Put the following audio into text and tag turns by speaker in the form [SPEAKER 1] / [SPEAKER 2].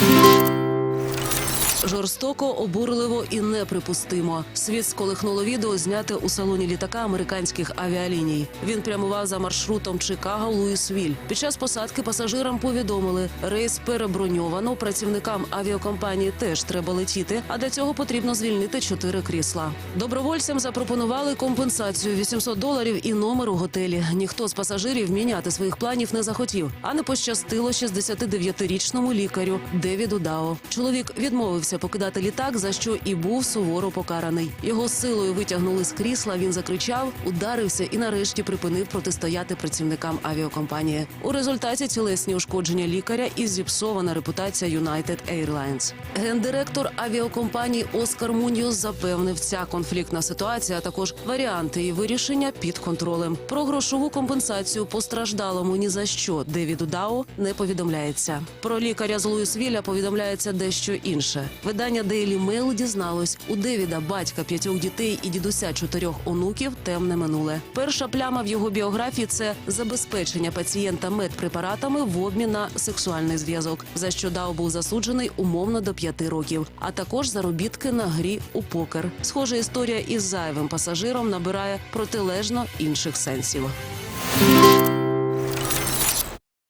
[SPEAKER 1] Thank you. Жорстоко, обурливо і неприпустимо. Світ сколихнуло відео, зняте у салоні літака американських авіаліній. Він прямував за маршрутом Чикаго Луїсвіль. Під час посадки пасажирам повідомили, рейс переброньовано. Працівникам авіакомпанії теж треба летіти. А для цього потрібно звільнити чотири крісла. Добровольцям запропонували компенсацію 800 доларів і номер у готелі. Ніхто з пасажирів міняти своїх планів не захотів, а не пощастило 69-річному лікарю Девіду Дао. Чоловік відмовився покидати літак, за що і був суворо покараний. Його силою витягнули з крісла. Він закричав, ударився і нарешті припинив протистояти працівникам авіакомпанії. У результаті тілесні ушкодження лікаря і зіпсована репутація United Airlines. Гендиректор авіакомпанії Оскар Муньос запевнив, ця конфліктна ситуація, а також варіанти її вирішення під контролем. Про грошову компенсацію постраждалому ні за що Девіду Дао не повідомляється. Про лікаря з Луїсвіля повідомляється дещо інше. Видання Daily Mail дізналось, у Девіда батька п'ятьох дітей і дідуся чотирьох онуків темне минуле. Перша пляма в його біографії це забезпечення пацієнта медпрепаратами в обмін на сексуальний зв'язок, за що Дао був засуджений умовно до п'яти років, а також заробітки на грі у покер. Схожа історія із зайвим пасажиром набирає протилежно інших сенсів.